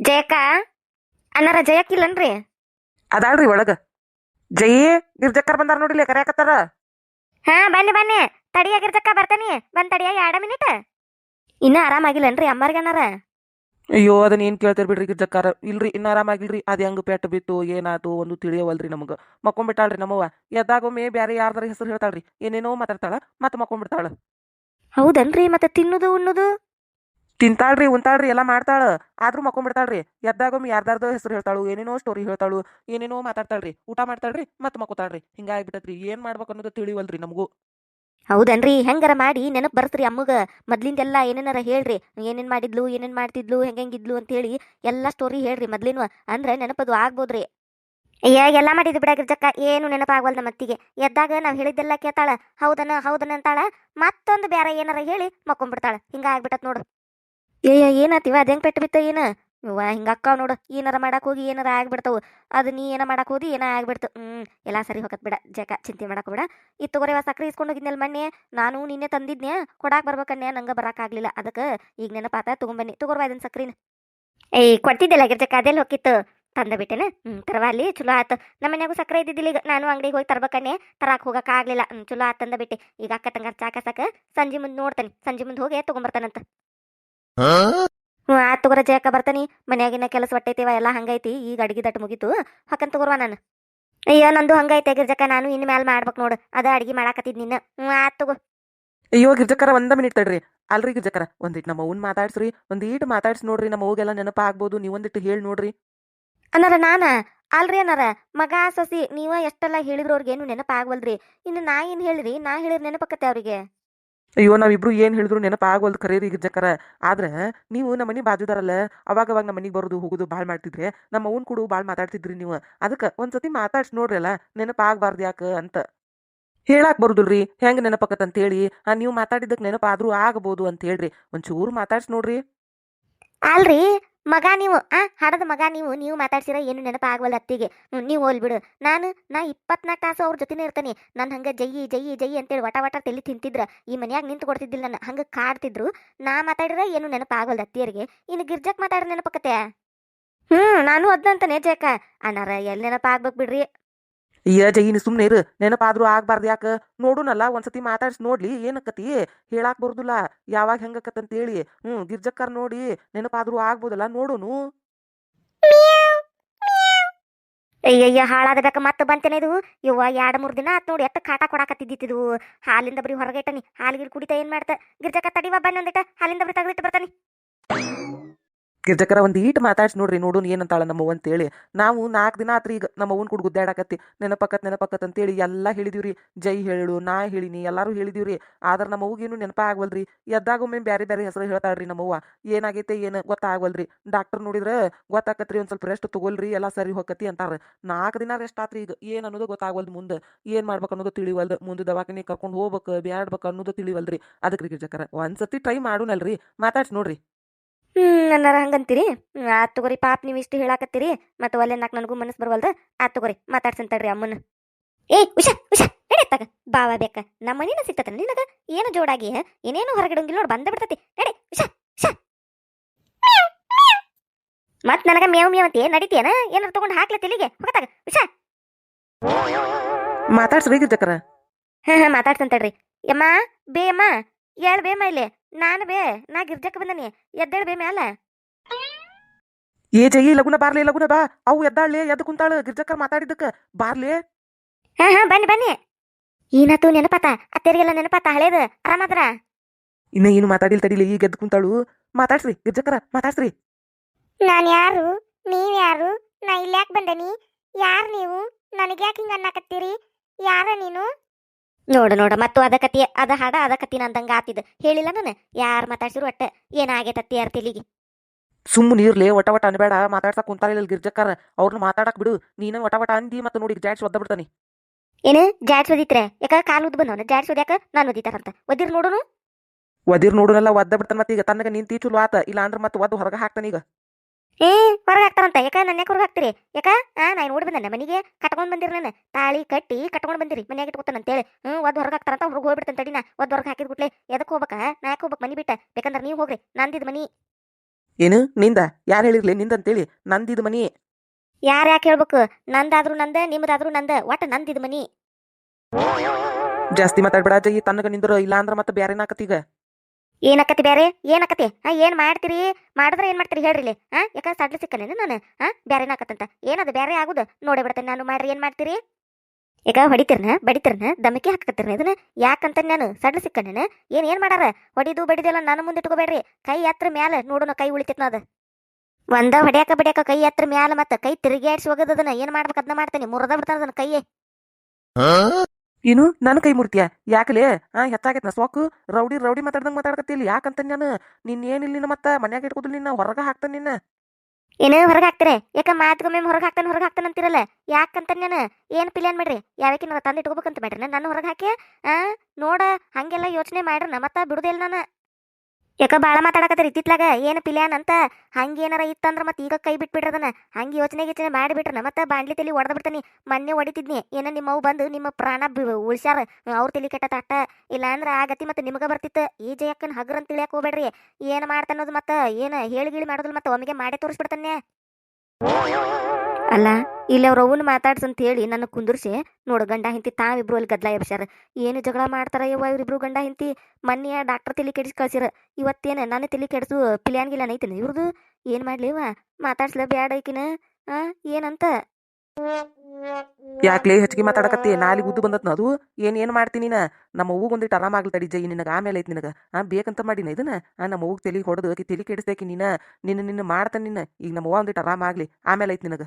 ಜಯಕ್ಕ? ಅನ್ನಾರ ಜಯಕ್ಕಿಲ್ಲನ್ರಿ ಅದಾಳ್ರಿ ಒಳಗ. ಜಯಿ ಗಿರ್ಜಕ್ಕರ್ ಬಂದಾರ ನೋಡಿಲ್ಲ ಕರ್ಯಾಕತ್ತಾರ. ಹಾ ಬನ್ನಿ ಬನ್ನಿ. ತಡಿಯಾಗಿರ್ತಕ್ಕ ಬರ್ತಾನಿ. ಬಂದ್ ತಡಿಯಾಗಿ ಎರಡ ಮಿನಿಟ್. ಇನ್ನ ಆರಾಮಾಗಿಲ್ಲನ್ರಿ ಅಮ್ಮರ್ಗನಾರ ಅಯ್ಯೋ ಅದನ್ನ ಏನ್ ಕೇಳ್ತೀರಿ ಬಿಡ್ರಿ ಗಿರ್ಜಕ್ಕಾರ. ಇಲ್ರಿ ಇನ್ನ ಆರಾಮಾಗಿಲ್ರಿ ಅದ್ ಹೆಂಗ್ ಪೆಟ್ಟು ಬಿತ್ತು ಏನಾತು ಒಂದು ತಿಳಿಯವಲ್ರಿ ನಮಗ. ಮಕ್ಕೊಂಬಿಟ್ಟಾಳ್ರಿ ನಮ್ಮವ್ವ. ಎದ್ದಾಗೊಮ್ಮೆ ಬ್ಯಾರೆ ಯಾರ್ದಾರ ಹೆಸರು ಹೇಳ್ತಾಳ್ರಿ. ಏನೇನೋ ಮಾತಾಡ್ತಾಳ ಮತ್ ಮಕ್ಕೊಂಬಿಡ್ತಾಳ. ಹೌದನ್ರಿ ಮತ್ತೆ ತಿನ್ನುದು ಉಣ್ಣುದು? ತಿಂತಾಳ್ರಿ, ಉಂತಾಳ್ರಿ, ಎಲ್ಲ ಮಾಡ್ತಾಳ. ಆದ್ರೂ ಮಕ್ಕೊಂಬಿಡ್ತಾಳ್ರಿ. ಎದ್ದಾಗೊಮ್ಮೆ ಯಾರ್ದಾರ್ದ ಹೆಸರು ಹೇಳ್ತಾಳು, ಏನೇನೋ ಸ್ಟೋರಿ ಹೇಳ್ತಾಳು, ಏನೇನೋ ಮಾತಾಡ್ತಾಳ್ರಿ. ಊಟ ಮಾಡ್ತಾಳ್ರಿ, ಮತ್ತೆ ಮಕ್ಕೋತಾಳ್ರಿ. ಹಿಂಗಾಗ್ಬಿಟ್ಟತ್ರಿ ಏನ್ ಮಾಡ್ಬೇಕು ಅನ್ನೋದು ತಿಳಿವಲ್ರಿ ನಮಗೂ. ಹೌದನ್ರಿ? ಹೆಂಗಾರ ಮಾಡಿ ನೆನಪ್ ಬರ್ತ್ರಿ ಅಮ್ಮಗ. ಮೊದ್ಲಿಂದೆಲ್ಲ ಏನೇನಾರ ಹೇಳ್ರಿ. ಏನೇನ್ ಮಾಡಿದ್ಲು, ಏನೇನ್ ಮಾಡ್ತಿದ್ಲು ಹೆಂಗಿದ್ಲು ಅಂತ ಹೇಳಿ ಎಲ್ಲಾ ಸ್ಟೋರಿ ಹೇಳ್ರಿ ಮೊದ್ಲಿನ. ಅಂದ್ರೆ ನೆನಪದು ಆಗ್ಬೋದ್ರಿ. ಅಯ್ಯ ಎಲ್ಲ ಮಾಡಿದ್ದು ಬಿಡ ಗಿರ್ಜಕ್ಕ ಏನು ನೆನಪಾಗಲ್ ಮತ್ತಿಗೆ ಎದ್ದಾಗ ನಾವ್ ಹೇಳಿದ್ದೆಲ್ಲ ಕೇಳ್ತಾಳ. ಹೌದನ ಹೌದನ ಅಂತಾಳ. ಮತ್ತೊಂದು ಬೇರೆ ಏನಾರ ಹೇಳಿ ಮಕ್ಕೊಂಡ್ಬಿಡ್ತಾಳ ಹಿಂಗ ಆಗ್ಬಿಟ್ಟತ್ ನೋಡು. ಏಯ ಏನಾತಿವ ಅದು ಪೆಟ್ಟು ಬಿತ್ತ ಏನ? ವಾ ಹಿಂಗ ಅಕ್ಕಾವ ನೋಡು. ಏನಾರ ಮಾಡಕ್ ಹೋಗಿ ಏನಾರ ಆಗ್ಬಿಡ್ತಾವು. ಅದು ನೀ ಏನ ಮಾಡಕ್ ಹೋದಿ ಏನ ಆಗ್ಬಿಡ್ತು. ಹ್ಮ್, ಎಲ್ಲಾ ಸರಿ ಹೋಗತ್ ಬಿಡ. ಜಕ ಚಿಂತೆ ಮಾಡಕ್ ಬಿಡ ಇತ್ತು ತಗೋರಿ ಸಕ್ರಿ ಇಸ್ಕೊಂಡು ಹೋಗಿದ್ನಲ್ ಮೊನ್ನೆ. ನಾನು ನಿನ್ನೆ ತಂದಿದ್ನ್ಯಾ? ಕೊಡಾಕ್ ಬರ್ಬೇಕನ್ಯ? ನಂಗ ಬರಾಕ್ ಆಗ್ಲಿಲ್ಲ. ಅದಕ್ಕೆ ಈಗ ನೆನಪಾತ, ತಗೊಂಬನ್ನಿ. ತಗೋರ್ವಾ ಇದನ್ ಸಕ್ರಿನ. ಏಯ್, ಕೊಡ್ತಿದ್ದಿಲ್ಲ ಗಿರ್ಜಕ್ಕ ಅದೆಲ್ಲ ಹೋಗಿತ್ತು ತಂದ ಬಿಟ್ಟೆನ? ಹ್ಮ್ ತರವಾಲಿ ಚಲೋ ಆತ. ನಮ್ಮ ಮನ್ಯಾಗೂ ಸಕ್ಕರೆ ಇದ್ದಿದ್ದಿಲ್ಲ ಈಗ. ನಾನು ಅಂಗಡಿಗೆ ಹೋಗಿ ತರ್ಬೇಕನ್ನೇ ತರಾಕ್ ಹೋಗಕ್ ಆಗ್ಲಿಲ್ಲ. ಚಲೋ ಆತ್ ತಂದ ಬಿಟ್ಟೆ. ಈಗ ಅಕ್ಕ ತಂಗಾರ ಚಾಕಸಕ ಸಂಜಿ ಸಂಜೆ ಮುಂದೆ ನೋಡ್ತಾನೆ. ಸಂಜೆ ಮುಂದೆ ಹೋಗಿ ತಗೊಂಬರ್ತಾನಂತ. ಹ್ಞೂ ಆತ್ ತಗೋರ ಜಯಕ್ಕ ಬರ್ತಾನಿ. ಮನ್ಯಾಗಿನ ಕೆಲಸ ಹೊಟ್ಟೈತಿವ ಎಲ್ಲ ಹಂಗೈತಿ. ಈಗ ಅಡಿಗೆ ದಟ್ಟ ಮುಗಿತು. ಹಾಕಂತ ತಗೋರ್ವ ನಾನು. ಅಯ್ಯೋ ನಂದು ಹಂಗೈತೆ ಗಿರ್ಜಕ್ಕ? ನಾನು ಇನ್ ಮ್ಯಾಲ ಮಾಡ್ಬೇಕು ನೋಡು. ಅದ ಅಡಿಗೆ ಮಾಡಾಕತ್ತಿದ್ ನಿನ್ನ. ಹ್ಞೂ ಆತ್ ತಗೋ. ಅಯ್ಯೋ ಗಿರ್ಜಕ್ಕರ ಒಂದ ಮಿನಿಟ್ ತಡ್ರಿ. ಅಲ್ರಿ ಗಿರ್ಜಕ್ಕರ ಒಂದಿಟ್ ನಮ್ಮ ಅವ್ನ್ ಮಾತಾಡ್ಸ್ರಿ ಒಂದೀಟ್ ಮಾತಾಡ್ಸಿ ನೋಡ್ರಿ ನಮ್ಮ ಅವ್ಗೆಲ್ಲ ನೆನಪ ಆಗ್ಬೋದು ನೀವೊಂದಿಟ್ಟು ಹೇಳಿ ನೋಡ್ರಿ. ಅನ್ನಾರ ನಾನ? ಅಲ್ರಿ ಅನ್ನಾರ ಮಗ ಸೊಸಿ ನೀವ ಎಷ್ಟೆಲ್ಲ ಹೇಳಿದ್ರು ಅವ್ರಿಗೇನು ನೆನಪಾಗ್ವಲ್ರಿ ಇನ್ನು ನಾ ಏನ್ ಹೇಳಿರಿ? ನಾ ಹೇಳಿರ್ ನೆನಪಕ್ಕತ್ತೆ ಅವ್ರಿಗೆ. ಅಯ್ಯೋ, ನಾವಿಬ್ರು ಏನ್ ಹೇಳಿದ್ರು ನೆನಪ ಆಗೋಲ್ದು ಖರೇರಿ ಗಿರ್ಜಕ್ಕರ. ಆದ್ರೆ ನೀವು ನಮ್ಮ ಮನಿ ಬಾಜುದಾರಲ್ಲ ಅವಾಗ ಅವಾಗ ನಮ್ಮ ಮನಿಗೆ ಬರೋದು, ಹೋಗೋದು ಭಾಳ ಮಾಡ್ತಿದ್ರೆ, ನಮ್ಮ ಅವ್ವನ್ ಕೂಡ ಭಾಳ ಮಾತಾಡ್ತಿದ್ರಿ ನೀವು. ಅದಕ್ಕೆ ಒಂದ್ಸತಿ ಮಾತಾಡ್ಸಿ ನೋಡ್ರಿ ಅಲ್ಲ ನೆನಪ ಆಗ್ಬಾರ್ದು ಯಾಕ ಅಂತ. ಹೇಳಾಕ್ ಬರುದಿಲ್ರಿ, ಹೆಂಗ್ ನೆನಪಾಕತ್ ಆ, ನೀವು ಮಾತಾಡಿದ್ದಕ್ಕೆ ನೆನಪಾದ್ರೂ ಆಗಬಹುದು ಅಂತ ಹೇಳ್ರಿ. ಒಂಚೂರು ಮಾತಾಡ್ಸಿ ನೋಡ್ರಿ. ಅಲ್ರಿ ಮಗ ನೀವು, ಆ ಹಡದ ಮಗ ನೀವು ನೀವು ಮಾತಾಡ್ಸಿರ ಏನು ನೆನಪ ಅತ್ತಿಗೆ. ನೀವು ಹೋಲ್ ಬಿಡು. ನಾನು, ನಾ ಇಪ್ಪತ್ನಾಲ್ಕು ತಾಸು ಅವ್ರ ಜೊತೆನೇ ಇರ್ತಾನೆ. ನಾನು ಹಂಗ ಜೈ ಜೈ ಜೈ ಅಂತೇಳಿ ವಟ ವಟ ತಲೆ ತಿಂತಿದ್ರ. ಈ ಮನ್ಯಾಗ ನಿಂತು ಕೊಡ್ತಿದ್ದಿಲ್ಲ ನಾನು. ಹಂಗ ಕಾಡ್ತಿದ್ರು. ನಾ ಮಾತಾಡಿದ್ರೆ ಏನು ನೆನಪ ಅತ್ತಿಯರಿಗೆ. ಇನ್ನು ಗಿರ್ಜಕ್ ಮಾತಾಡಿದ್ರೆ ನೆನಪಕತ್ತೆ ಹ್ಞೂ ನಾನು ಅದ್ನಂತ ಜೇಕ ಅನಾರ ಎಲ್ಲಿ ನೆನಪ ಆಗ್ಬೇಕು ಬಿಡ್ರಿ. ಅಯ್ಯ ಜೈನಿ ಸುಮ್ನೆ ಇರು, ನೆನಪಾದ್ರೂ ಆಗ್ಬಾರ್ದು ಯಾಕ? ನೋಡುನಲ್ಲ, ಒಂದ್ಸತಿ ಮಾತಾಡ್ಸಿ ನೋಡ್ಲಿ, ಏನಕ್ಕತಿ? ಹೇಳಾಕ್ ಬರುದಿಲ್ಲ, ಯಾವಾಗ ಹೆಂಗಕ್ಕತ್ ಹೇಳಿ ಹ್ಮ್, ಗಿರ್ಜಕ್ಕರ್ ನೋಡಿ, ನೆನಪಾದ್ರೂ ಆಗ್ಬೋದಲ್ಲ, ನೋಡುನು. ಅಯ್ಯಯ್ಯ ಹಾಳಾದಬೇಕ ಮತ್ತೆ ಬಂತೇನೆ ಇದು? ಇವ್ವ ಎರಡು ಮೂರು ದಿನ ಆತ್ ನೋಡಿ ಎಷ್ಟು ಕಾಟ ಕೊಡಾಕತ್ತಿದ್ದಿತ್ತಿದು ಹಾಲಿಂದ ಬರೀ ಹೊರಗೆ ಇಟ್ಟನಿ ಹಾಲಿಗೆ ಕುಡಿತ ಏನ್ ಮಾಡ್ತ? ಗಿರ್ಜಕ್ಕ ತಡಿವ ಬಂದ್ ಹಾಲಿಂದ ಬರೀ ತೆಗೆದಿಟ್ಟು ಬರ್ತಾನೆ. ಗಿರ್ಜಕ್ಕರ ಒಂದು ಈಟ್ ಮಾತಾಡ್ಸಿ ನೋಡ್ರಿ, ನೋಡೋನು ಏನಂತಾಳ ನಮ್ಮ ಅವ್ವ ಅಂತೇಳಿ. ನಾವು ನಾಲ್ಕು ದಿನ ಆತ್ರಿ ಈಗ ನಮ್ಮ ಅವ್ವನ ಕೂಡ ಗುದ್ದಾಡಕತ್ತಿ. ನೆನಪಕ್ಕತ್ ನೆನಪಕ್ಕತ್ ಅಂತೇಳಿ ಎಲ್ಲ ಹೇಳಿದೀವ್ರಿ. ಜೈ ಹೇಳು, ನಾ ಹೇಳಿನಿ, ಎಲ್ಲರೂ ಹೇಳಿದೀವ್ರಿ. ಆದ್ರೆ ನಮ್ಮ ಅವ್ಗೇನು ನೆನಪ ಆಗ್ವಲ್ರಿ ಎದ್ದಾಗೊಮ್ಮೆ ಬ್ಯಾರೆ ಬ್ಯಾರೆ ಹೆಸರು ಹೇಳ್ತಾಳ್ರಿ ನಮ್ಮವ್ವ ಏನಾಗೈತೆ, ಏನು ಗೊತ್ತಾಗವಲ್ರಿ ಡಾಕ್ಟರ್ ನೋಡಿದ್ರೆ ಗೊತ್ತಾಕತ್ರಿ, ಒಂದು ಸ್ವಲ್ಪ ರೆಸ್ಟ್ ತಗೊಳ್ರಿ, ಎಲ್ಲ ಸರಿ ಹೋಗತಿ ಅಂತಾರೆ. ನಾಲ್ಕು ದಿನ ರೆಸ್ಟ್ ಆತ್ರಿ ಈಗ. ಏನು ಅನ್ನೋದು ಗೊತ್ತಾಗವಲ್ದು ಮುಂದೆ. ಏನು ಮಾಡ್ಬೇಕು ಅನ್ನೋದು ತಿಳಿವಲ್ದು. ಮುಂದೆ ದವಾಖಾನೆ ಕರ್ಕೊಂಡು ಹೋಗ್ಬೇಕು, ಬ್ಯಾಡ್ಬೇಕು ಅನ್ನೋದು ತಿಳಿವಲ್ರಿ ಅದಕ್ಕೆ ರೀ ಗಿರ್ಜಕ್ಕರ ಒಂದ್ಸತಿ ಟ್ರೈ ಮಾಡೋಣಲ್ರಿ ಮಾತಾಡ್ಸಿ ನೋಡ್ರಿ. ಹ್ಮ್ ಅನ್ನಾರ ಹಂಗಂತೀರಿ? ಹ್ಮ್, ಆತ್ ತಗೋರಿ ಪಾಪ ನೀವು ಇಷ್ಟು ಹೇಳಾಕತ್ತೀರಿ ಮತ್ತೆ ಒಲ್ಲೆ ನಾಕ್ ನನಗೂ ಮನಸ್ಸು ಬರವಲ್ದ ಆತ್ ತಗೋರಿ ಮಾತಾಡ್ಸನ್ ತಡ್ರಿ ಅಮ್ಮನ. ಏ ಉಷಾ ಉಷಾ ನಡೀತಾಗ ಬಾವ ಬೇಕ ನಮ್ಮ ಮನೇನ ಸಿಗ್ತದ ನಿನಗ? ಏನು ಜೋಡಾಗಿ ಏನೇನು ಹೊರಗಡೆಂಗಿಲ್ಲ ನೋಡಿ ಬಂದ ಬಿಡ್ತತಿ. ನಡೆ ಉಷಾ ಉಷಾ. ಮತ್ ನನಗ ಮೇವ್ ಮೇವ್ ಅಂತೀಯ ನಡಿತೀಯನ ಏನಾರ ತಗೊಂಡ್ ಹಾಕ್ಲ ತೆಲಿಗೆ ಹೋಗತಾಗ ಉಷಾ. ಮಾತಾಡ್ಸ್ರಿ ಗಿರ್ಜಕ್ಕರ ಹಾ ಹಾ ಮಾತಾಡ್ತಂತ ತಡ್ರಿ. ಯಮ್ಮ ಬೇ ಅಮ್ಮ ಬೇಮ್ಮ ಬೇ ಮೈಲೆ. ನಾನು ಬೇ ನಾ ಗಿರ್ಜಕ್ಕ ಬಂದನಿ ಎದ್ದೇಳ ಬೇ ಮ್ಯಾಲ. ಏ ಜಯಿ ಲಗುನ ಬಾರ್ಲಿ ಲಗುನ ಬಾ. ಅವು ಎದ್ದಾಳೆ ಎದ್ದು ಕುಂತಾಳ ಗಿರ್ಜಕ್ಕರ್ ಮಾತಾಡಿದ್ದಕ್ಕ. ಬಾರ್ಲಿ. ಹಾ ಹಾ ಬನ್ನಿ ಬನ್ನಿ. ಏನಾತು ನೆನಪಾತ? ಅತ್ತೆರಿಗೆಲ್ಲ ನೆನಪಾತ ಹಳೇದ? ಆರಾಮದ್ರ? ಇನ್ನ ಏನು ಮಾತಾಡಿಲ್ ತಡಿಲಿ ಈಗ ಎದ್ದು ಕುಂತಾಳು. ಮಾತಾಡ್ಸ್ರಿ ಗಿರ್ಜಕ್ಕರ ಮಾತಾಡ್ಸ್ರಿ. ನಾನ್ ಯಾರು? ನೀವ್ ಯಾರು? ನಾ ಯಾಕೆ ಬಂದನಿ? ಯಾರು ನೀವು? ನನಗೆ ಯಾಕೆ ಹಿಂಗ ಅನ್ನಕತ್ತೀರಿ? ಯಾರ ನೀನು? ನೋಡು ನೋಡು ಮತ್ತು ಅದ ಕತಿ ಅದ ಹಾಡ ಅದ ಕತಿನ ಅಂದಂಗ ಆತಿದ್. ಹೇಳಿಲ್ಲ ನಾನು? ಯಾರ್ ಮಾತಾಡ್ಸಿರು ಒಟ್ಟ? ಏನಾಗೈತತ್ತಿ ಯಾರ ತಿಳಿಗಿ ಸುಮ್ಮ ನೀರ್ ಲೇ ಒಟ ಒಟ ಅನ್ಬೇಡ ಮಾತಾಡ್ಸಕ್ ಕುಂತಾರಿಲ್ಲ ಗಿರ್ಜಕ್ಕಾರ. ಅವ್ರನ್ನ ಮಾತಾಡಕ್ ಬಿಡು. ನೀನ ಒಟ ಒಟ ಅಂದಿ ಮತ್ತೆ ನೋಡಿ ಜಾಡ್ಸ್ ಒದ್ದ ಬಿಡ್ತಾನೆ. ಏನು? ಜಾಡ್ಸ್ ಒದಿತ್ರೆ? ಯಾಕ ಕಾಲು ಉದ್ ಬಂದವನ? ಜಾಡ್ಸ್ ಓದ್ಯಾಕ ನಾನು ಅಂತ. ಒದಿರ್ ನೋಡುನು? ಒದಿರ್ ನೋಡುನಲ್ಲ ಒದ್ದ ಬಿಡ್ತಾನ ಮತ್ತೆ ಈಗ. ತನ್ನಗ ನಿಂತಿ ಚಲೋ ಆತ. ಇಲ್ಲ ಅಂದ್ರ ಮತ್ತೆ ಒದ್ದು ಹೊರಗ ಹಾಕ್ತಾನ ಈಗ. ಏ ಹೊರಗೆ ಹಾಕ್ತಾರಂತ. ಯಾಕ ನನ್ನ ಹೊರಗೆ ಹಾಕ್ತೀರಿ? ಯಾಕ? ಆ ನಾ ನೋಡಿ ಬಂದ ಮನೆಗೆ ಕಟ್ಕೊಂಡು ಬಂದಿರಿ ನಾನು. ತಾಳಿ ಕಟ್ಟಿ ಕಟ್ಕೊಂಡ್ ಬಂದಿರಿ. ಮನ್ಯಾಗ ಇಟ್ಕೊತಾನ ಅಂತೇಳಿ. ಹ್ಞೂ ಒದ್ ಹೊರಗೆ ಹಾಕ್ತಾರಂತ ಹೊರಗೆ ಹೋಗ್ಬಿಡ್ತಾನೆ ತಡಿನ ಒದ್ ಹೊರಗೆ ಹಾಕಿದ್ ಕೂಡ್ಲೆ ಎದಕ್ಕೆ ಹೋಗ್ಬೇಕ? ನಾ ಯಾಕೆ ಹೋಗ್ಬೇಕು ಮನಿ ಬಿಟ್ಟ. ಬೇಕಂದ್ರೆ ನೀವು ಹೋಗ್ರಿ. ನಂದಿದ್ ಮನಿ. ಏನು? ನಿಂದ? ಯಾರು ಹೇಳಿರ್ಲಿ? ನಿಂದ ಅಂತೇಳಿ. ನಂದಿದ್ ಮನಿ. ಯಾರು ಯಾಕೆ ಹೇಳ್ಬೇಕು? ನಂದಾದ್ರೂ ನಂದ ನಿಮ್ದಾದ್ರೂ ನಂದ. ಒಟ್ಟ ನಂದಿದ್ ಮನಿ. ಜಾಸ್ತಿ ಮಾತಾಡ್ಬೇಡ ಈ ತನ್ನಗ ನಿಂದ್ರು ಇಲ್ಲ ಅಂದ್ರೆ ಮತ್ತೆ ಬ್ಯಾರೆ ನಾಕತ್ತೀಗ ಏನಕತಿ ಬ್ಯಾರೆ? ಏನಕತಿ ಹಾ, ಏನ್ ಮಾಡ್ತೀರಿ? ಮಾಡಿದ್ರೆ ಏನ್ ಮಾಡ್ತೀರಿ ಹೇಳ್ರಿ ಇಲ್ಲಿ. ಯಾಕ ಸಡ್ಲ ಸಿಕ್ಕನೇನು ನಾನು ಹಾ ಬ್ಯಾರೆ ಆಕತ್ತಂತ? ಏನದು ಬ್ಯಾರೆ ಆಗುದು? ನೋಡೇ ಬಿಡ್ತೇನೆ ನಾನು ಮಾಡ್ರಿ, ಏನ್ ಮಾಡ್ತೀರಿ? ಈಗ ಹೊಡಿತಿರ್ನ, ಬಡಿತಿರ್ನ ದಮಕಿ ಹಾಕತ್ತಿರ್ನ ಇದನ್ನ? ಯಾಕಂತ ನಾನು ಸಡ್ಲ ಸಿಕ್ಕನೇನು ಏನ್ ಏನ್ ಮಾಡಾರ? ಹೊಡಿದು ಬಡಿದೆಲ್ಲ ನಾನು ಮುಂದೆ ಇಟ್ಕೋಬೇಡ್ರಿ. ಕೈ ಹತ್ರ ಮ್ಯಾಲ ನೋಡೋಣ ಕೈ ಉಳಿತೈತ್ ಅದು. ಒಂದ ಹೊಡ್ಯಾಕ ಬಡಿಯಾಕ ಕೈ ಹತ್ರ ಮ್ಯಾಲ ಮತ್ತ ಕೈ ತಿರುಗಾಡ್ಸಿ ಹೋಗೋದನ್ನ ಏನ್ ಮಾಡ್ಬೇಕು ಅದನ್ನ ಮಾಡ್ತೇನೆ. ಮುರದ ಬಿಡ್ತಾರ ಅದನ್ನ ಕೈ ಏನು ನನ್ನ ಕೈ ಮುರ್ತಿಯ? ಯಾಕಲೇ? ಹಾ ನಾ ಸೋಕು. ರೌಡಿ ರೌಡಿ ಮಾತಾಡ್ದಂಗ್ ಮಾತಾಡಕತ್ತಿಲ್ಲ ಯಾಕಂತ ನಾನು? ನಿನ್ ಏನಿಲ್ಲ ಮತ್ತ ಮನ್ಯಾಗ ಇಟ್ಕೋದಿಲ್ಲ ನಿನ್ನ ಹೊರಗ ಹಾಕ್ತಾನ ನಿನ್ನ ಏನೇ ಹೊರಗೆ ಹಾಕ್ತಾರೆ? ಯಾಕ ಮಾತುಗೊಮ್ಮೆ ಹೊರಗೆ ಹಾಕ್ತಾನೆ ಹೊರಗೆ ಹಾಕ್ತಾನೆ ಅಂತಿರಲ್ಲ? ಯಾಕಂತ ನಾನು? ಏನು ಪಿಲ್ಯಾನ್ ಮಾಡ್ರಿ? ಯಾವಕ್ಕೆ ತಂದು ಇಟ್ಕೋಬೇಕಂತ ಮಾಡ್ರಿ? ನಾನು ಹೊರಗೆ ಹಾಕಿ ಆ, ನೋಡ, ಹಂಗೆಲ್ಲ ಯೋಚನೆ ಮಾಡ್ರಿ ಮತ್ತೆ ಬಿಡುದಿಲ್ಲ ನಾನು. ಯಾಕ ಭಾಳ ಮಾತಾಡಕತ್ತೀರಿ ಇತ್ತಿತ್ಲಾಗ ಏನು ಪ್ಲಾನ್ ಅಂತ? ಹಂಗೇನಾರ ಇತ್ತಂದ್ರ ಮತ್ತೆ ಈಗ ಕೈ ಬಿಟ್ಬಿಡ್ರದನ ಹಂಗೆ ಯೋಚನೆ ಗೀಚನೆ ಮಾಡಿಬಿಟ್ರನ ಮತ್ತೆ ಬಾಂಡ್ಲಿ ತಲಿ ಒಡೆದು ಬಿಡ್ತಾನೆ. ಮೊನ್ನೆ ಹೊಡಿತಿದ್ನಿ ಏನ ನಿಮ್ಮ ಅವು ಬಂದು ನಿಮ್ಮ ಪ್ರಾಣ ಉಳ್ಸ್ಯಾರ. ಅವ್ರ ತಲಿ ಕೆಟ್ಟ ಅಟ್ಟ. ಇಲ್ಲ ಅಂದ್ರೆ ಆ ಗತಿ ಮತ್ತೆ ನಿಮಗ ಬರ್ತಿತ್ತು. ಈ ಜಯಕ್ಕನ ಹಗ್ರ ಅಂತ ತಿಳಿಯಕ್ ಹೋಗ್ಬೇಡ್ರಿ. ಏನ್ ಮಾಡ್ತಾನೋದು ಮತ್ತೆ? ಏನು ಹೇಳಿ ಗೀಳಿ ಮಾಡೋದಿಲ್ಲ ಮತ್ತೆ ಒಮ್ಮೆಗೆ ಮಾಡೇ ತೋರಿಸ್ಬಿಡ್ತಾನೆ ಅಲ್ಲ, ಇಲ್ಲಿ ಅವ್ರ ಅವನ್ ಮಾತಾಡ್ಸಂತ ಹೇಳಿ ನನ್ನ ಕುಂದರ್ಸಿ, ನೋಡು ಗಂಡ ಹಿಂತಿ ತಾವಿಬ್ರು ಅಲ್ಲಿ ಗದ್ಲ ಎಬ್ಸ್ಯಾರ. ಏನು ಜಗಳ ಮಾಡ್ತಾರ ಯವ್ವ ಇವ್ರಿಬ್ರು ಗಂಡ ಹಿಂತಿ ಮೊನ್ನೆ ಡಾಕ್ಟರ್ ತಲೆ ಕೆಡಿಸಿ ಕಳ್ಸಿರ. ಇವತ್ತೇನ ನಾನು ತಲಿ ಕೆಡಿಸು ಪಿಲ್ಯಾನ್ ನೈತಿನ ಇವ್ರದು? ಏನ್ ಮಾಡ್ಲಿವ ಮಾತಾಡ್ಸ್ಲ ಬ್ಯಾಡ ಐಕಿನ ಆ, ಏನಂತ? ಯಾಕ್ಲೇ ಹೆಚ್ಚಿಗೆ ಮಾತಾಡಕತ್ತಿ? ನಾಲಿಗೆ ಉದ್ದು ಬಂದತ್ನ ಅದು? ಏನ್ ಏನ್ ಮಾಡ್ತೀನಿ ನೀನ? ನಮ್ಮ ಅವ್ವಗ್ ಒಂದಿಟ್ಟು ಆರಾಮಾಗ್ಲಿ ತಡಿ ಜೈ, ನಿನಗ ಆಮೇಲೆ ಐತಿ ನಿನಗ. ಆ, ಬೇಕಂತ ಮಾಡಿನ ಇದನ್ನ? ಆ, ನಮ್ಮ ಅವ್ವಗ್ ತಲಿ ಹೊಡೆದು ಆಕಿ ತಲಿ ನೀನ? ನಿನ್ನ ನಿನ್ನ ಮಾಡ್ತಾನ ನಿನ್ನ ಈಗ ನಮ್ಮ ಅವ್ವ ಒಂದಿಟ್ಟು ಆರಾಮಾಗ್ಲಿ ಆಮೇಲೆ ಐತಿ ನಿನಗ.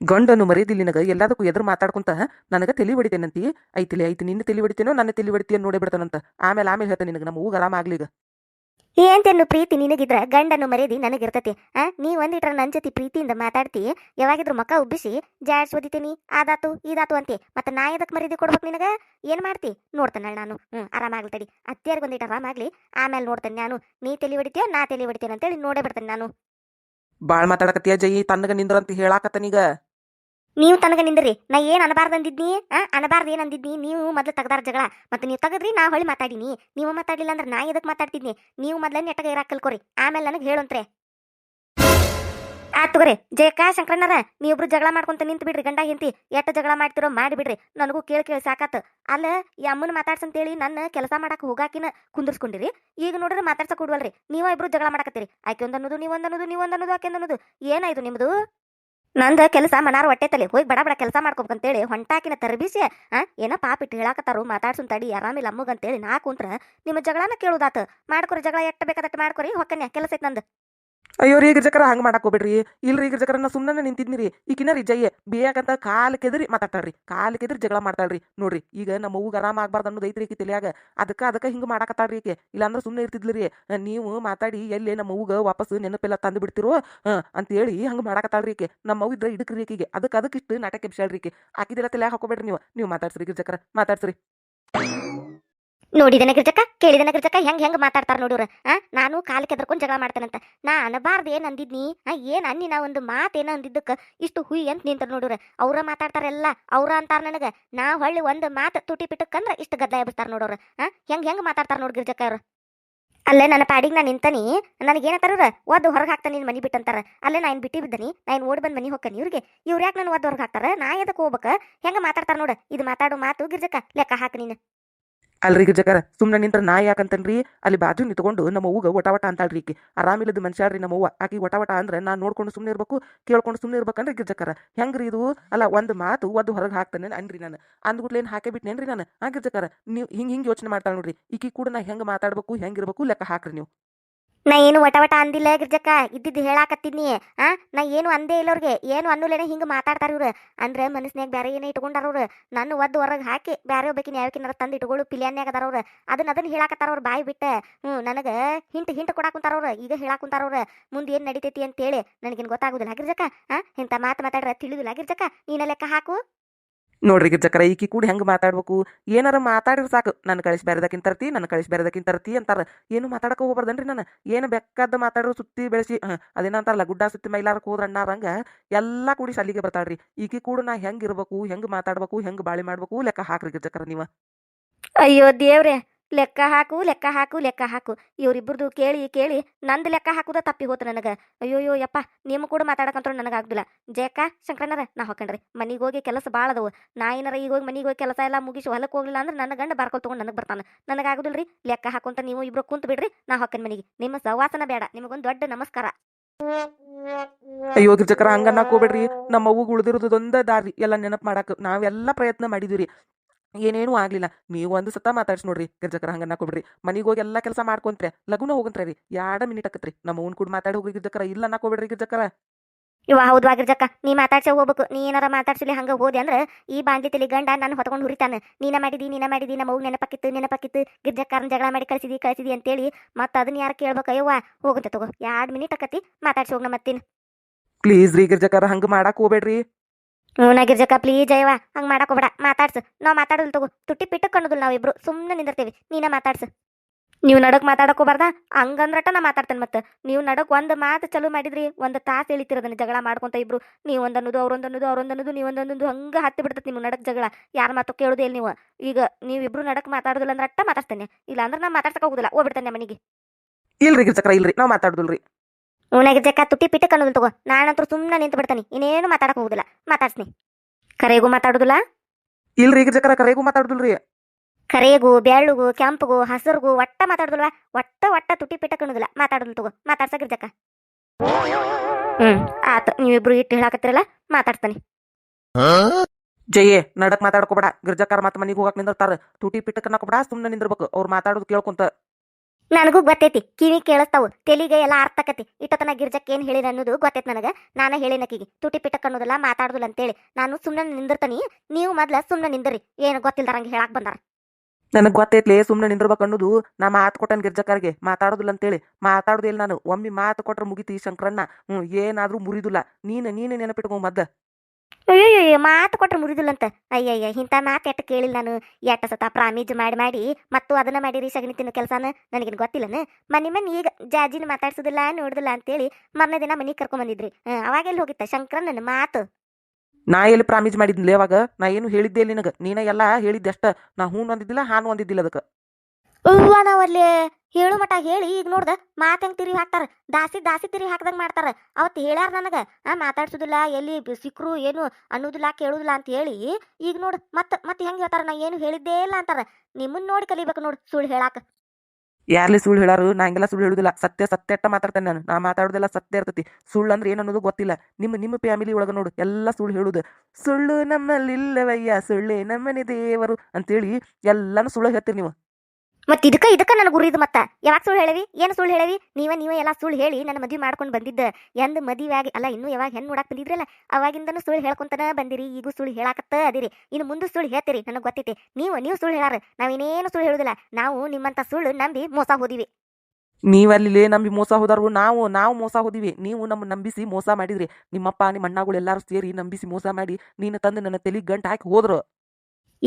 ಗಂಡನು ಮರೆಯದಿಲ್ಲಿ ನಿನಗ ಎಲ್ಲದಕ್ಕೂ ಎದುರು ಮಾತಾಡ್ಕೊಂತ ನನಗೆ ತಲೆ ಹೊಡಿತೇನಂತಿ ಐತಿಲಿ ಐತಿ ನಿನ್ನ ತಲೆ ಹೊಡಿತೇನೋ ನನ್ನ ತಲೆ ಹೊಡಿತೀಯ ನೋಡೇ ಬಿಡ್ತಾನಂತ. ಆಮೇಲೆ ಆಮೇಲೆ ಹೇಳ್ತಾನೆ ನಿನಗೆ ನಮ್ಮ ಊಗ ಆರಾಮಾಗ್ಲಿ ಈಗ. ಏಂತೆನ್ನು ಪ್ರೀತಿ ನಿನಗಿದ್ರ? ಗಂಡನ್ನು ಮರೆಯದಿ ನನಗಿರ್ತತಿ. ಆ ನೀ ಒಂದಿಟ್ರ ನನ್ ಜೊತೆ ಪ್ರೀತಿಯಿಂದ ಮಾತಾಡ್ತಿ ಯಾವಾಗಿದ್ರು ಮಕ್ಕ ಉಬ್ಬಿಸಿ ಜಾಡ್ಸ್ ಓದಿತೀನಿ ಆದಾತು ಇದಾತು ಅಂತಿ. ಮತ್ತೆ ನಾ ಎದಕ್ ಮರೀದಿ ಕೊಡ್ಬೇಕು ನಿನಗ? ಏನ್ ಮಾಡ್ತಿ? ನೋಡ್ತಾನೆ ನಾನು. ಹ್ಮ್ ಆರಾಮಾಗ್ಲಿ ತಡಿ. ಅತ್ತಿಯಾರ್ಗ ಒಂದಿಟ್ಟು ಆರಾಮಾಗ್ಲಿ ಆಮೇಲೆ ನೋಡ್ತೇನೆ ನಾನು. ನೀ ತಲಿ ಹೊಡಿತೀಯ ನಾ ತಲಿ ಹೊಡಿತೇನೆ ಅಂತೇಳಿ ನೋಡೇ ಬಿಡ್ತೇನೆ ನಾನು. ಬಾಳ್ ಮಾತಾಡಕತ್ತೀಯ ಜೈ ತನ್ನಗ ನಿಂದ್ರ ಅಂತ ಹೇಳಾಕತ್ತನೀಗ. ನೀವು ತನಗ ನಿಂದ್ರಿ. ನಾ ಏನ್ ಅನಬಾರ್ದು ಅಂದಿದ್ನಿ? ಆ, ಅನಬಾರ್ದು ಏನ್ ಅಂದಿದ್ನಿ? ನೀವು ಮೊದ್ಲು ತಗದಾರ ಜಗಳ. ಮತ್ತೆ ನೀವು ತಗದ್ರಿ, ನಾ ಹೊಳಿ ಮಾತಾಡಿನಿ. ನೀವು ಮಾತಾಡಿಲ್ಲ ಅಂದ್ರೆ ನಾ ಎದಕ್ ಮಾತಾಡ್ತಿದ್ನಿ? ನೀವು ಮೊದ್ಲ ನೆಟ್ಟಗ ಇರಾಕ್ ಕಲ್ಕೋರಿ. ಆಮೇಲೆ ನನಗೆ ಹೇಳುಂತ್ರೆ ಆತ್ ತಗೋರಿ. ಜಯಕ ಶಂಕರಣ್ಣರ, ನೀವಿಬ್ರು ಜಗಳ ಮಾಡ್ಕೊಂತ ನಿಂತು ಬಿಡ್ರಿ ಗಂಡ ಹೆಂತಿ ಎಷ್ಟ ಜಗಳ ಮಾಡ್ತಿರೋ ಮಾಡಿಬಿಡ್ರಿ. ನನಗೂ ಕೇಳಿ ಕೇಳಿ ಸಾಕಾತ್. ಅಲ್ಲ, ಈ ಅಮ್ಮನ ಮಾತಾಡ್ಸಂತೇಳಿ ನನ್ನ ಕೆಲಸ ಮಾಡಕ್ ಹೋಗಾಕಿನ ಕುಂದಿರ್ಸ್ಕೊಂಡಿರಿ. ಈಗ ನೋಡಿದ್ರೆ ಮಾತಾಡ್ಸಕ್ ಕೊಡ್ವಲ್ರಿ. ನೀವ ಇಬ್ರು ಜಗಳ ಮಾಡಕತ್ತೀರಿ. ಆಕೆ ಒಂದನ್ನೋದು ನೀವೊಂದನ್ನೋದು ನೀವೊಂದನ್ನೋದು ಆಕೆ ಅನ್ನೋದು ಏನಾಯ್ತು ನಿಮ್ದು? ನಂದ ಕೆಲಸ ಮನಾರ ಹೊಟ್ಟೆ ತಲೆ ಹೋಗಿ ಬಡ ಬಡ ಕೆಲಸ ಮಾಡ್ಕೊಬೇಕಂತೇಳಿ ಹೊಂಟಾಕಿನ ತರಬಿಸಿ, ಆ, ಏನೋ ಪಾಪ ಇಟ್ಟು ಹೇಳಾಕತ್ತಾರು, ಮಾತಾಡ್ಸುನ್ ತಡಿ, ಆರಾಮಿಲ್ಲ ಅಮ್ಮಗಂತೇಳಿ ನಾ ಕುಂತ್ರ ನಿಮ್ಮ ಜಗಳನ ಕೇಳುದಾತ. ಮಾಡ್ಕೊರಿ ಜಗಳ ಎಟ್ಟ ಬೇಕಾದಟ್ಟು ಮಾಡ್ಕೊರಿ, ಹೊಕ್ಕನ್ಯ, ಕೆಲಸ ಐತೆ ನಂದು. ಅಯ್ಯೋ ರೀ ಗಿರ್ಜಕರ ಹಂಗ ಮಾಡಕ್ ಹೋಗ್ಬೇಡ್ರಿ. ಇಲ್ರಿ ಗಿರ್ಜಕರ ನಾ ಸುಮ್ಮನೆ ನಿಂತಿದ್ನಿರಿ. ಈಕಿನ ರೀ ಜಯ್ಯ ಬೇಕಂತ ಕಾಲು ಕೆದ್ರಿ ಮಾತಾಡ್ತಾಳ್ರಿ. ಕಾಲು ಕೆದ್ರಿ ಜಗಳ ಮಾಡ್ತಾಳ್ರಿ. ನೋಡ್ರಿ, ಈಗ ನಮ್ಮ ಆರಾಮ ಆಗ್ಬಾರ್ದು ಅನ್ನೋದು ಐತ್ರಿ ಈಕಿ ತಲೆಯಾಗ. ಅದಕ್ಕ ಅದಕ್ಕೆ ಹಿಂಗೆ ಮಾಡಾಕತ್ತಾಳ್ರಿ ಈಕೆ. ಇಲ್ಲಾಂದ್ರ ಸುಮ್ಮನೆ ಇರ್ತಿದ್ಲಿ ನೀವು ಮಾತಾಡಿ ಎಲ್ಲಿ ನಮ್ಮ ಅವ್ಗ ವಾಪಸ್ ನೆನಪೆಲ್ಲ ತಂದು ಬಿಡ್ತಿರೋ ಅಂತ ಹೇಳಿ ಹಂಗ ಮಾಡಾಕತ್ತಾಳ್ರಿ ಈಕೆ. ನಮ್ಮ ಅವ್ವ ಇದ್ರ ಇಡಕ್ರಿ ಈಕಿಗೆ. ಅದಕ್ಕೆ ಅದಕ್ಕೆ ಇಷ್ಟು ನಾಟಕ ಎಬ್ಸಾಳ್ರಿ ಈಕೆ. ಆಕಿದೆಲ್ಲ ತಲ್ಯಾಗ ಹಾಕೋಬೇಡ್ರಿ ನೀವು. ನೀವು ಮಾತಾಡ್ಸ್ರಿ ಗಿರ್ಜಕರ ಮಾತಾಡ್ಸ್ರಿ. ನೋಡಿದನ ಗಿರ್ಜಕ್ಕ? ಕೇಳಿದನ ಗಿರ್ಜಕ್ಕ? ಹೆಂಗ್ ಹೆಂಗ್ ಮಾತಾಡ್ತಾರ ನೋಡಿವ್ರ ಆ? ನಾನು ಕಾಲು ಕೆದರ್ಕೊಂಡು ಜಗಳ ಮಾಡ್ತಾನಂತ. ನಾ ಅನಬಾರ್ದು ಏನ್ ಅಂದಿದ್ನಿ? ಆ, ಏನ್ ಅನ್ನಿ ನಾ ಒಂದು ಮಾತೇನ ಅಂದಿದ್ದಕ್ಕ ಇಷ್ಟು ಹುಯಿ ಅಂತ ನಿಂತಾರ ನೋಡಿವ್ರ ಅವ್ರ ಮಾತಾಡ್ತಾರೆಲ್ಲ ಅವ್ರ ಅಂತಾರ ನನಗ. ನಾ ಹೊಳ್ಳಿ ಒಂದು ಮಾತು ತುಟಿ ಪಿಟ್ಟಕ್ಕಂದ್ರ ಇಷ್ಟು ಗದ್ದಲ ಎಬ್ಸ್ತಾರ ನೋಡೋರು ಆ? ಹೆಂಗ್ ಹೆಂಗ್ ಮಾತಾಡ್ತಾರ ನೋಡಿ ಗಿರ್ಜಕ್ಕ ಅವ್ರು ಅಲ್ಲೇ ನನ್ನ ಪಾಡಿಗೆ ನಾನು ನಿಂತನಿ ನನಗೇನಂತಾರ ಒದ್ದು ಹೊರಗೆ ಹಾಕ್ತಾನೆ ನಿನ್ನ ಮನಿ ಬಿಟ್ಟಂತಾರ ಅಲ್ಲೇ ನಾ ಏನ್ ಬಿಟ್ಟಿ ಬಿದ್ದನಿ ನಾನು ಓಡ್ ಬಂದ್ ಮನಿ ಹೋಗ್ತಾನೆ ಇವ್ರಿಗೆ? ಇವ್ರು ಯಾಕೆ ನಾನು ಒದ್ದು ಹೊರಗೆ ಹಾಕ್ತಾರ? ನಾ ಎದಕ್ಕೆ ಹೋಗ್ಬೇಕ? ಹೆಂಗ ಮಾತಾಡ್ತಾರ ನೋಡು? ಇದು ಮಾತಾಡೋ ಮಾತು ಗಿರ್ಜಕ್ಕ, ಲೆಕ್ಕ ಹಾಕ ನೀನು. ಅಲ್ರಿ ಗಿರ್ಜಕರ ಸುಮ್ಮನೆ ನಿಂತ್ರ ನಾ ಯಾಕಂತನ್ರಿ? ಅಲ್ಲಿ ಬಾಜು ನಿಂತ್ಕೊಂಡು ನಮ್ಮ ಅವ್ಗ ಒಟ ಒಟ ಅಂತಾಳ್ರಿ ಈಕಿ. ಆರಾಮಿಲ್ಲದ ಮನುಷ್ಯಾಳ್ರಿ ನಮ್ಮ ಅವ್ವ. ಆಕಿ ಒಟ ಅಂದ್ರೆ ನಾ ನೋಡ್ಕೊಂಡು ಸುಮ್ಮನೆ ಇರ್ಬೇಕು, ಕೇಳ್ಕೊಂಡು ಸುಮ್ಮನೆ ಇರ್ಬೇಕಂದ್ರೆ ಗಿರ್ಜಕರ ಹೆಂಗ್ರಿ ಇದು? ಅಲ್ಲ ಒಂದು ಮಾತು ಒದ್ದು ಹೊರಗೆ ಹಾಕ್ತಾನೆ ಅನ್ರಿ ನಾನು. ಅಂದ್ಗುಟ್ಲೆ ಏನು ಹಾಕೇ ಬಿಟ್ನೇನ್ರಿ ನಾನು? ಆ ಗಿರ್ಜಕರ ನೀವು ಹಿಂಗೆ ಹಿಂಗೆ ಯೋಚನೆ ಮಾಡ್ತಾಳೆ ನೋಡ್ರಿ. ಈಕಿ ಕೂಡ ನಾ ಹೆಂಗೆ ಮಾತಾಡ್ಬೇಕು ಹೆಂಗಿರ್ಬೇಕು ಲೆಕ್ಕ ಹಾಕ್ರಿ ನೀವು. ನಾ ಏನು ವಟ ವಟ ಅಂದಿಲ್ಲ ಗಿರ್ಜಕ್ಕ, ಇದ್ದಿದ್ದು ಹೇಳಾಕತ್ತೀನಿ. ಆ, ನಾ ಏನು ಅಂದೇ ಇಲ್ಲ ಅವ್ರಿಗೆ. ಏನು ಅನ್ನುಲೇನೆ ಹಿಂಗೆ ಮಾತಾಡ್ತಾರೆ ಇವ್ರು. ಅಂದ್ರೆ ಮನಸ್ನ್ಯಾಗ ಬ್ಯಾರೆ ಏನೇ ಇಟ್ಕೊಂಡಾರ ಅವ್ರು. ನನ್ನ ಒದ್ದು ಹೊರಗೆ ಹಾಕಿ ಬೇರೆ ಒಬ್ಬಕಿನ ಯಾವಕಿನಾರ ತಂದು ಇಟ್ಕೊಳ್ಳು ಪಿಲಿಯನ್ಯಾಗ ಅದಾರ ಅವ್ರು. ಅದನ್ನ ಅದನ್ನ ಹೇಳಾಕತ್ತಾರ ಅವ್ರು ಬಾಯಿ ಬಿಟ್ಟೆ. ಹ್ಞೂ ನನಗೆ ಹಿಂಟ್ ಹಿಂಟ್ ಕೊಡಾಕುಂತಾರ ಅವ್ರು. ಈಗ ಹೇಳಾಕುಂತಾರ ಅವ್ರು. ಮುಂದೆ ಏನು ನಡಿತೈತಿ ಅಂತೇಳಿ ನನಗೇನು ಗೊತ್ತಾಗುದಿಲ್ಲ ಗಿರ್ಜಕ್ಕ? ಆ ಇಂಥ ಮಾತು ಮಾತಾಡ್ರ ತಿಳಿದಿಲ್ಲ ಗಿರ್ಜಕ್ಕ? ನೀನ ಲೆಕ್ಕ ಹಾಕು. ನೋಡ್ರಿ ಗಿರ್ಜಕರ ಈಕಿ ಕೂಡ ಹೆಂಗೆ ಮಾತಾಡ್ಬೇಕು? ಏನಾರ ಮಾತಾಡಿದ್ರೆ ಸಾಕು. ನನ್ನ ಕಳಿಸಿ ಬೇರೆದಕ್ಕಿಂತ ತರ್ತಿ ನನ್ನ ಕಳಿಸಿ ಬೇರೆದಕ್ಕಿಂತ ತರ್ತಿ ಅಂತಾರ. ಏನು ಮಾತಾಡಕ ಹೋಗ್ಬಾರ್ದನ್ರಿ ನಾನು? ಏನು ಬೆಕ್ಕದ ಮಾತಾಡೋ ಸುತ್ತಿ ಬೆಳೆಸಿ ಅದೇನ ಅಂತಾರಲ್ಲ ಗುಡ್ಡ ಸುತ್ತಿ ಮೈಲಾರಕ್ಕೆ ಹೋದ್ರ ಅಣ್ಣಾರಂಗ, ಎಲ್ಲ ಕೂಡಿ ಸಲ್ಲಿಗೆ ಬರ್ತಾಳ್ರಿ. ಈಕಿ ಕೂಡ ನಾ ಹೆಂಗೆ ಇರ್ಬೇಕು, ಹೆಂಗ್ ಮಾತಾಡ್ಬೇಕು, ಹೆಂಗೆ ಬಾಳಿ ಮಾಡ್ಬೇಕು, ಲೆಕ್ಕ ಹಾಕ್ರಿ ಗಿರ್ಜಕರ ನೀವು. ಅಯ್ಯೋ ದೇವ್ರೆ ಲೆಕ್ಕ ಹಾಕು ಲೆಕ್ಕ ಹಾಕು ಲೆಕ್ಕ ಹಾಕು. ಇವರಿಬ್ಬರದು ಕೇಳಿ ಕೇಳಿ ನಂದು ಲೆಕ್ಕ ಹಾಕುದ ತಪ್ಪಿ ಹೋತು ನನಗೆ. ಅಯ್ಯೋಯ್ಯೋ, ಯಪ್ಪ ನಿಮ್ಮ ಕೂಡ ಮಾತಾಡಕಂತ್ರು ನನಗೆ ಆಗುದಿಲ್ಲ ಜಯಕ್ಕ, ಶಂಕರಣ್ಣರ ನಾ ಹಾಕೊಂಡ್ರಿ ಮನೆಗೆ ಹೋಗಿ ಕೆಲಸ ಭಾಳ ಅದಾವು. ನಾ ಏನಾರ ಈಗ ಹೋಗಿ ಮನೆಗೆ ಹೋಗಿ ಕೆಲಸ ಎಲ್ಲ ಮುಗಿಸಿ ಹೊಲಕ್ಕೆ ಹೋಗ್ಲಿಲ್ಲ ಅಂದ್ರೆ ನನ್ನ ಗಂಡ ಬಾರ್ಕೊಳ್ ತೊಗೊಂಡು ನನಗೆ ಬರ್ತಾನೆ. ನನಗೆ ರೀ ಲೆಕ್ಕ ಹಾಕೊಂತ ನೀವು ಇಬ್ರು ಕುಂತ ಬಿಡ್ರಿ, ನಾ ಹಾಕನ್ ಮನೆಗೆ. ನಿಮ್ಮ ಸವಾಸನ ಬೇಡ, ನಿಮಗೊಂದು ದೊಡ್ಡ ನಮಸ್ಕಾರ. ಅಯ್ಯೋ ಗಿರ್ಜಕರ ಹಂಗನ್ನ ಹೋಗ್ಬೇಡ್ರಿ. ನಮ್ಮ ಅವ್ವಗ ಉಳಿದಿರೋದು ಒಂದ ದಾರಿ, ಎಲ್ಲ ನೆನಪು ಮಾಡಾಕ ನಾವೆಲ್ಲ ಪ್ರಯತ್ನ ಮಾಡಿದಿರಿ ಏನೇನೂ ಆಗ್ಲಿಲ್ಲ. ನೀವು ಒಂದು ಸತ ಮಾತಾಡ್ಸಿ ನೋಡ್ರಿ ಗಿರ್ಜಕರ ಹಂಗ ಹೋಗ್ಬೇಡ್ರಿ ಮನೆಗೆ ಹೋಗಿ ಎಲ್ಲ ಕೆಲಸ ಮಾಡ್ಕೊಂತ್ರಿ ಲಗುನ ಹೋಗಂತ್ರೆ ರೀ. ಯಾಡ ಮಿನಿಟ್ ಆಕತ್ರಿ. ನಮ್ಮ ಊನ್ ಕೂಡ ಮಾತಾಡಿ ಹೋಗಿ ಗಿರ್ಜಕರ. ಇಲ್ಲ ಅನ್ನಕ್ ಹೋಗ್ಬೇಡ್ರಿ ಗಿರ್ಜಕರ. ಇವ ಹೌದು ಆಗಿರ್ಜಕ್ಕ ನೀ ಮಾತಾಡ್ಸೇ ಹೋಗ್ಬೇಕು. ನೀ ಏನಾರ ಮಾತಾಡ್ಸಲಿ ಹಂಗ ಹೋದೆ ಅಂದ್ರೆ ಈ ಬಾಂಡ್ಲಿ ತಲಿ ಗಂಡ ನಾನು ಹೊತ್ಕೊಂಡು ಹುರಿತಾನೆ. ನೀನ ಮಾಡಿದಿ ನೀನ ಮಾಡಿದಿ ನಮ್ಮ ಹೋಗಿ ನೆನಪಕ್ಕಿತ್ತು ನೆನಪಕ್ಕಿತ್ತು ಗಿರ್ಜಕ್ಕಾರನ ಜಗಳ ಮಾಡಿ ಕಳಿಸಿದಿ ಕಳಿಸಿದಿ ಅಂತೇಳಿ ಮತ್ತೆ ಅದನ್ನ ಯಾರು ಕೇಳ್ಬೇಕು ಅಯ್ಯವ್ವ ಹೋಗುತ್ತೆ ತಗೋ. ಎರಡು ಮಿನಿಟ್ ಆಕತಿ ಮಾತಾಡ್ಸಿ ಹೋಗ್ ಮತ್ತೀನಿ. ಪ್ಲೀಸ್ ರೀ ಗಿರ್ಜಕ್ಕಾರ ಹಂಗ ಮಾಡಕ್ ಹೋಗ್ಬೇಡ್ರಿ. ಹ್ಞೂ ಗಿರ್ಜಕ್ಕ ಪ್ಲೀಸ್ ಅಯ್ಯವ್ವ ಹಂಗೆ ಮಾಡಕೋಬೇಡ ಮಾತಾಡ್ಸು. ನಾವು ಮಾತಾಡೋದು ತಗೋ. ತುಟ್ಟಿ ಪಿಟ್ಟಕ್ಕೆ ಅನ್ನೋದಿಲ್ಲ ನಾವಿಬ್ರು ಸುಮ್ಮನೆ ನಿಂದಿರ್ತೀವಿ. ನೀನ ಮಾತಾಡ್ಸು. ನೀವು ನಡಕ್ ಮಾತಾಡಕೋಬಾರ್ದ ಹಂಗಂದ್ರಟ ನಾ ಮಾತಾಡ್ತೇನೆ ಮತ್ತೆ. ನೀವು ನಡಕ್ ಒಂದು ಮಾತು ಚಲೋ ಮಾಡಿದ್ರಿ, ಒಂದು ತಾಸು ಎಳಿತಿರೋದನ್ನ ಜಗಳ ಮಾಡ್ಕೊಂತ ಇಬ್ರು. ನೀವು ಒಂದು ಅನ್ನೋದು ಅವ್ರೊಂದು ಅನ್ನೋದು ಅವ್ರೊಂದು ಅನ್ನೋದು ನೀ ಒಂದು ಅನ್ನೋದು, ಹಂಗೆ ಹತ್ತಿ ಬಿಡ್ತೈತಿ ನಿಮ್ಮ ನಡಕ್ ಜಗಳ. ಯಾರ ಮಾತು ಕೇಳೋದೇ ಇಲ್ಲ ನೀವು. ಈಗ ನೀವಿಬ್ರು ನಡಕ್ ಮಾತಾಡೋದಿಲ್ಲ ಅಂದ್ರೆ ಅಟ್ಟ ಮಾತಾಡ್ತೇನೆ. ಇಲ್ಲ ಅಂದ್ರೆ ನಾ ಮಾತಾಡ್ಸಕ್ ಹೋಗುದಿಲ್ಲ ಹೋಗ್ಬಿಡ್ತೇನೆ ಮನೆಗೆ. ಇಲ್ರಿ ಗಿರ್ಜಕರ ಇಲ್ರಿ. ನಾವ್ ಮಾತಾಡುದಿಲ್ರಿ. ಉನಾಗಿ ಜಕ್ಕ ತುಟ್ಟಿ ಪಿಟ್ಟ ಅನ್ನೋದಿಲ್ಲ ತಗೋ. ನಾನಂತೂ ಸುಮ್ಮನೆ ನಿಂತು ಬಿಡ್ತಾನೆ. ಇನ್ನೇನು ಮಾತಾಡಕ್ ಹೋಗುದಿಲ್ಲ. ಮಾತಾಡ್ಸ್ನಿ ಕರೆಗೂ ಮಾತಾಡುದಿಲ್ಲ? ಇಲ್ರಿ ಗಿರ್ಜಕರ ಕರೆಗೂ ಮಾತಾಡುದಿಲ್ರಿ. ಕರೆಗೂ ಬೆಳ್ಳುಗೂ ಕೆಂಪಗೂ ಹಸಿರುಗೂ ಒಟ್ಟ ಮಾತಾಡುದಿಲ್ವಾ? ಒಟ್ಟ ಒಟ್ಟ ತುಟ್ಟಿ ಪಿಟ್ಟ ಕಣ್ಣುದಿಲ್ಲ. ಮಾತಾಡುದಿಲ್ಲ ತಗೋ. ಮಾತಾಡ್ಸಕ್ ಹ್ಮ್ ಆತ. ನೀವಿಬ್ರು ಇಟ್ಟು ಹೇಳಾಕತ್ತಿರಲ್ಲ? ಮಾತಾಡ್ತಾನೆ ಜಯೇ ನಡಕ್ ಮಾತಾಡ್ಕೋಬೇಡ. ಗಿರ್ಜಕ್ಕಾರ ಮತ್ತ ಮನಿಗೆ ಹೋಗಕ್ ನಿಂದಿರ್ತಾರ. ತುಟಿ ಪಿಟ್ಟಕ್ಕೆ ಅನ್ನಕೋಬೇಡ ಸುಮ್ನೆ ನಿಂದಿರ್ಬೇಕು. ಅವ್ರು ಮಾತಾಡೋದು ಕೇಳ್ಕೊಂತ ನನಗೂ ಗೊತ್ತೈತಿ. ಕಿವಿ ಕೇಳಿಸ್ತಾವು. ತೆಲಿಗೆ ಎಲ್ಲ ಅರ್ಥಕತಿ. ಇಟ್ಟತನ ಗಿರ್ಜಕ್ಕೆ ಏನ್ ಹೇಳಿರ ಅನ್ನೋದು ಗೊತ್ತೈತಿ ನನಗ. ನಾನ ಹೇಳಿನಕಿಗೆ. ತುಟಿ ಪಿಟ್ಟಕ್ ಅನ್ನೋದಿಲ್ಲ ಮಾತಾಡುದಿಲ್ಲ ಅಂತೇಳಿ. ನಾನು ಸುಮ್ಮನೆ ನಿಂದಿರ್ತಾನಿ. ನೀವು ಮೊದ್ಲ ಸುಮ್ಮನೆ ನಿಂದ್ರಿ. ಏನು ಗೊತ್ತಿಲ್ದಾರಂಗೆ ಹೇಳಕ್ ಬಂದಾರ. ನನಗ್ ಗೊತ್ತೈತ್ಲೆ, ಸುಮ್ನೆ ನಿಂದಿರ್ಬೇಕು ಅನ್ನೋದು. ನಾ ಮಾತು ಕೊಟ್ಟನ್ ಗಿರ್ಜಕ್ಕರಿಗೆ. ಮಾತಾಡೋದಿಲ್ಲ ಅಂತೇಳಿ. ಮಾತಾಡೋದಿಲ್ಲ ನಾನು. ಒಮ್ಮೆ ಮಾತು ಕೊಟ್ರ ಮುಗಿತಿ ಶಂಕರಣ್ಣ ಹ್ಞೂ ಏನಾದ್ರೂ ಮುರಿದುಲ್ಲ. ನೀನು ನೀನು ನೆನಪಿಟ್ಕೊ ಮದ್ದ ಅಯ್ಯಯ್ಯೋ ಮಾತು ಕೊಟ್ರೆ ಮುರಿದಿಲ್ಲ ಅಂತ ಅಯ್ಯಯ್ಯ, ಇಂಥ ಮಾತು ಎಟ್ಟು ಕೇಳಿಲ್ಲ ನಾನು. ಎಟ್ಟ ಸತ ಪ್ರಾಮಿಜ್ ಮಾಡಿ ಮಾಡಿ, ಮತ್ತು ಅದನ್ನ ಮಾಡಿರಿ ಸಗಣಿ ತಿನ್ನೋ ಕೆಲಸನ. ನನಗೇನು ಗೊತ್ತಿಲ್ಲನ. ಮನೆ ಮನೆ ಈಗ ಜಾಜಿನ ಮಾತಾಡ್ಸೋದಿಲ್ಲ, ನೋಡುದಿಲ್ಲ ಅಂತೇಳಿ ಮರನೇ ದಿನ ಮನೆಗೆ ಕರ್ಕೊಂಬಂದಿದ್ರಿ ಅವಾಗ ಎಲ್ಲಿ ಹೋಗಿತ್ತ ಶಂಕರ ನನ್ನ ಮಾತು? ನಾ ಎಲ್ಲಿ ಪ್ರಾಮಿಜ್ ಮಾಡಿದ್ನಿಲ್ಲ ಅವಾಗ? ನಾ ಏನು ಹೇಳಿದ್ದೆ ನಿನಗೆ. ನೀನ ಎಲ್ಲ ಹೇಳಿದ್ದೆ ಅಷ್ಟ. ನಾ ಹ್ಞೂ ಅಂದಿದ್ದಿಲ್ಲ ಹಾನು ಅಂದಿದ್ದಿಲ್ಲ ಅದಕ್ಕೆ. ಅವ್ವ ಹೇಳು ಮಟ ಹೇಳಿ, ಈಗ ನೋಡ್ದ ಮಾತು ತಿರಿ ಹಾಕ್ತಾರ? ದಾಸಿ ದಾಸಿ ತಿರಿ ಹಾಕ್ದಂಗೆ ಮಾಡ್ತಾರ. ಅವತ್ತು ಹೇಳ್ಯಾರ ನನಗೆ, ಆ, ಮಾತಾಡ್ಸುದಿಲ್ಲ, ಎಲ್ಲಿ ಸಿಕ್ರು ಏನು ಅನ್ನೋದಿಲ್ಲ, ಕೇಳುದಿಲ್ಲ ಅಂತ ಹೇಳಿ, ಈಗ ನೋಡು ಮತ್ತೆ ಮತ್ತೆ ಹೆಂಗೆ ಹೇಳ್ತಾರ? ನಾ ಏನು ಹೇಳಿದ್ದೇ ಇಲ್ಲ ಅಂತಾರ. ನಿಮ್ಮನ್ನ ನೋಡಿ ಕಲಿಬೇಕು ನೋಡು ಸುಳ್ಳು ಹೇಳಾಕ. ಯಾರ್ಲಿ ಸುಳ್ಳು ಹೇಳಾರು? ನಾ ಹಂಗೆಲ್ಲ ಸುಳ್ಳು ಹೇಳುದಿಲ್ಲ. ಸತ್ಯ ಸತ್ಯ ಅಟ್ಟ ಮಾತಾಡ್ತೇನೆ ನಾನು. ನಾ ಮಾತಾಡೋದೆಲ್ಲ, ಸತ್ಯ ಇರ್ತೈತಿ. ಸುಳ್ಳು ಅಂದ್ರೆ ಏನು ಅನ್ನೋದು ಗೊತ್ತಿಲ್ಲ. ನಿಮ್ಮ ನಿಮ್ಮ ಫ್ಯಾಮಿಲಿ ಒಳಗ ನೋಡು, ಎಲ್ಲ ಸುಳ್ಳು ಹೇಳುದು. ಸುಳ್ಳು ನಮ್ಮಲ್ಲಿಲ್ಲವಯ್ಯ, ಸುಳ್ಳೇ ನಮ್ಮನೆ ದೇವರು ಅಂತೇಳಿ ಎಲ್ಲಾನು ಸುಳ್ಳು ಹೇಳ್ತೀರಿ ನೀವು. ಮತ್ ಇದಕ್ಕ ಇದಕ್ಕ ನನಗೆ ಇದು ಮತ್ತ. ಯಾವಾಗ ಸುಳ್ಳು ಹೇಳವಿ? ಏನು ಸುಳ್ಳು ಹೇಳವಿ? ನೀವ ನೀವ ಎಲ್ಲ ಸುಳ್ಳು ಹೇಳಿ ನನ್ನ ಮದ್ವಿ ಮಾಡ್ಕೊಂಡು ಬಂದಿದ್ದ. ಎಂದ್ ಮದುವೆ ಆಗಿ ಅಲ್ಲ ಇನ್ನು ಯಾವಾಗ ಹೆಣ್ಣು ನೋಡಕ್ ಬಂದಿದ್ರಲ್ಲ, ಅವಾಗಿಂದನು ಸುಳ್ಳು ಹೇಳ್ಕೊಂತನ ಬಂದಿರಿ. ಈಗೂ ಸುಳ್ಳು ಹೇಳಾಕತ್ತ ಅದಿರಿ. ಇನ್ನು ಮುಂದೆ ಸುಳ್ಳು ಹೇಳ್ತೀರಿ, ನನಗೆ ಗೊತ್ತೈತಿ. ನೀವು ನೀವು ಸುಳ್ಳು ಹೇಳಾರ. ನಾವೇನೇನು ಸುಳ್ಳು ಹೇಳುದಿಲ್ಲ. ನಾವು ನಿಮ್ಮಂತ ಸುಳ್ಳು ನಂಬಿ ಮೋಸ ಹೋದಿವಿ. ನೀವಲ್ಲಿ ನಂಬಿ ಮೋಸ ಹೋದಾರು ನಾವು ನಾವು ಮೋಸ ಹೋದಿವಿ. ನೀವು ನಮ್ಮ ನಂಬಿಸಿ ಮೋಸ ಮಾಡಿದ್ರಿ. ನಿಮ್ಮಪ್ಪ ನಿಮ್ಮ ಅಣ್ಣಗಳು ಎಲ್ಲಾರು ಸೇರಿ ನಂಬಿಸಿ ಮೋಸ ಮಾಡಿ, ನೀನು ತಂದು ನನ್ನ ತಲೆಗೆ ಗಂಟು ಹಾಕಿ ಹೋದ್ರು.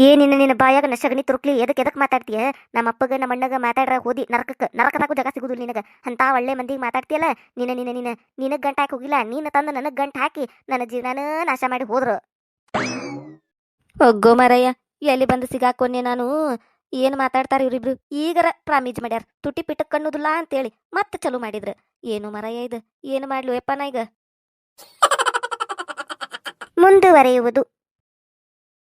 ಏನಿನ್ನ ನಿನ್ನ ನಿನ್ನ ಬಾಯಾಗ ನಶಗನಿ ತುರುಕ್ಲಿ ಎದಕ್ಕೆ ಎದಕ್ಕೆ ಮಾತಾಡ್ತೀಯ? ನಮ್ಮ ಅಪ್ಪಗ ನಮ್ಮ ಅಣ್ಣಗ ಮಾತಾಡ್ರ ಹೋದಿ ನರಕಕ್ಕೆ ನರಕದಾಗೂ ಜಾಗ ಸಿಗುದಿಲ್ಲ ನಿನಗ. ಅಂತ ಒಳ್ಳೆ ಮಂದಿಗೆ ಮಾತಾಡ್ತೀಯಲ್ಲ? ನಿನ್ನ ನಿನ್ನ ನಿನ್ನ ನಿನಗ್ ಗಂಟ ಹಾಕಿ ಹೋಗಿಲ್ಲ ನೀನು ತಂದು ನನಗ್ ಗಂಟ ಹಾಕಿ ನನ್ನ ಜೀವನ ನಾಶ ಮಾಡಿ ಹೋದ್ರು. ಒಗ್ಗೋ ಮಾರಯ್ಯ ಎಲ್ಲಿ ಬಂದು ಸಿಗಾಕೊನ್ನೆ ನಾನು? ಏನ್ ಮಾತಾಡ್ತಾರ ಇವ್ರಿಬ್ರು? ಈಗರ ಪ್ರಾಮೀಜ್ ಮಾಡ್ಯಾರ ತುಟಿ ಪಿಟ್ಟಕ್ ಕಣ್ಣುದಿಲ್ಲ ಅಂತೇಳಿ ಮತ್ತೆ ಚಲೋ ಮಾಡಿದ್ರ. ಏನು ಮರಯ್ಯ ಇದು? ಏನು ಮಾಡ್ಲು ಯಪ್ಪ ನಾ ಈಗ ಮುಂದುವರೆಯುವುದು.